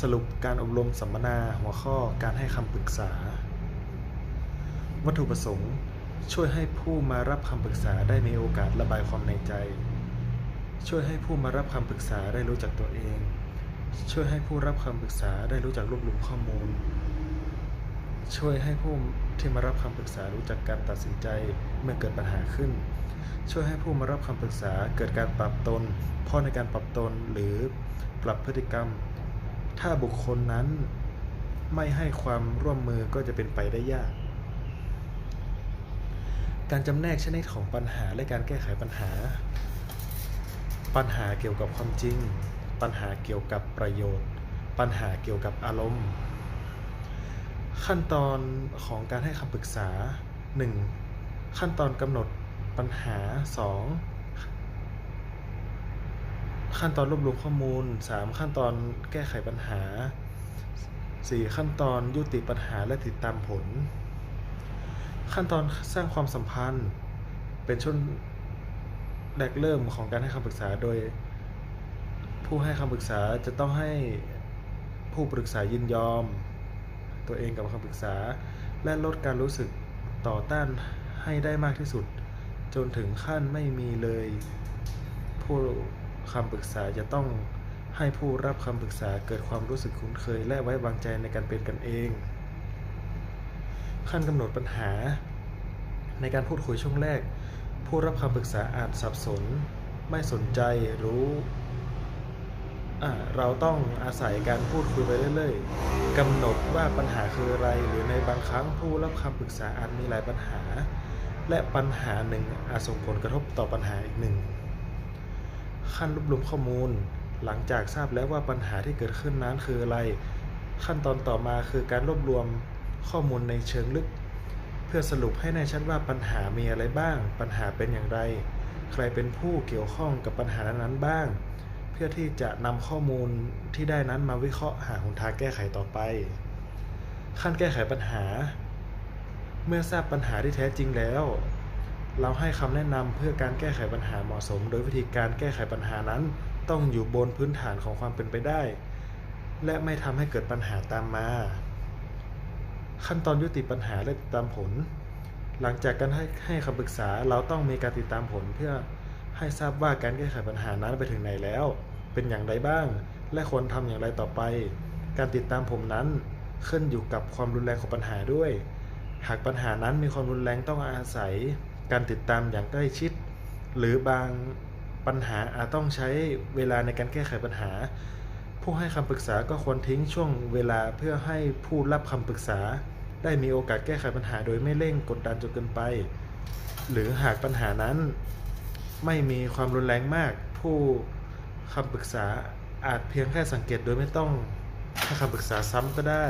สรุปการอบรมสัมมนาหัวข้อการให้คำปรึกษา วัตถุประสงค์ ช่วยให้ผู้มารับคำปรึกษาได้มีโอกาสระบายความในใจ ช่วยให้ผู้มารับคำปรึกษาได้รู้จักตัวเอง ช่วยให้ผู้รับคำปรึกษาได้รู้จักรวบรวมข้อมูล ช่วยให้ผู้ที่มารับคำปรึกษารู้จักการตัดสินใจเมื่อเกิดปัญหาขึ้น ช่วยให้ผู้มารับคำปรึกษาเกิดการปรับตน เพราะในการปรับตนหรือปรับพฤติกรรม ถ้าบุคคลนั้นไม่ให้ความร่วมมือก็จะเป็นไปได้ยาก การจำแนกชนิดของปัญหาและการแก้ไขปัญหา ปัญหาเกี่ยวกับความจริง ปัญหาเกี่ยวกับประโยชน์ ปัญหาเกี่ยวกับอารมณ์ ขั้นตอนของการให้คำปรึกษา 1. ขั้นตอนกำหนดปัญหา 2. ขั้นตอนรวบรวมข้อมูล 3. ขั้นตอนแก้ไขปัญหา 4. ขั้นตอนยุติปัญหาและติดตามผล ขั้นตอนสร้างความสัมพันธ์ เป็นช่วงแรกเริ่มของการให้คำปรึกษาโดย ผู้ให้คำปรึกษาจะต้องให้ผู้ปรึกษายินยอม ตัวเองกับคำปรึกษา และลดการรู้สึกต่อต้านให้ได้มากที่สุด จนถึงขั้นไม่มีเลยผู้ คำปรึกษาจะต้องให้ผู้รับคำปรึกษาเกิดความรู้สึกคุ้นเคย และไว้วางใจในการเป็นกันเอง ขั้นกำหนดปัญหา ในการพูดคุยช่วงแรก ผู้รับคำปรึกษาอาจสับสน ไม่สนใจรู้เราต้องอาศัยการพูดคุยไปเรื่อยๆกำหนดว่าปัญหาคืออะไร หรือในบางครั้งผู้รับคำปรึกษาอาจมีหลายปัญหา และปัญหาหนึ่งอาจส่งผลกระทบต่อปัญหาอีกหนึ่ง ขั้นรวบรวมข้อมูล หลังจากทราบแล้วว่าปัญหาที่เกิดขึ้นนั้นคืออะไร ขั้นตอนต่อมาคือการรวบรวมข้อมูลในเชิงลึก เพื่อสรุปให้แน่ชัดว่าปัญหามีอะไรบ้าง ปัญหาเป็นอย่างไร ใครเป็นผู้เกี่ยวข้องกับปัญหานั้นๆบ้าง เพื่อที่จะนำข้อมูลที่ได้นั้นมาวิเคราะห์หาหนทางแก้ไขต่อไป ขั้นแก้ไขปัญหา เมื่อทราบปัญหาที่แท้จริงแล้ว เราให้คำแนะนำเพื่อการแก้ไขปัญหาเหมาะสม โดยวิธีการแก้ไขปัญหานั้น ต้องอยู่บนพื้นฐานของความเป็นไปได้ และไม่ทำให้เกิดปัญหาตามมา ขั้นตอนยุติปัญหาและติดตามผล หลังจากการให้ให้คำปรึกษาเราต้องมีการติดตามผลเพื่อให้ทราบว่าการแก้ไขปัญหานั้นไปถึงไหนแล้ว เป็นอย่างไรบ้าง และควรทำอย่างไรต่อไป การติดตามผมนั้นขึ้นอยู่กับความรุนแรงของปัญหาด้วย หากปัญหานั้นมีความรุนแรงต้องอาศัย การติดตามอย่างใกล้ชิด หรือบางปัญหาอาจต้องใช้เวลาในการแก้ไขปัญหา ผู้ให้คำปรึกษาก็ควรทิ้งช่วงเวลาเพื่อให้ผู้รับคำปรึกษา ได้มีโอกาสแก้ไขปัญหาโดยไม่เร่งกดดันจนเกินไป หรือหากปัญหานั้น ไม่มีความรุนแรงมาก ผู้คำปรึกษาอาจเพียงแค่สังเกตโดยไม่ต้องให้คำปรึกษาซ้ำก็ได้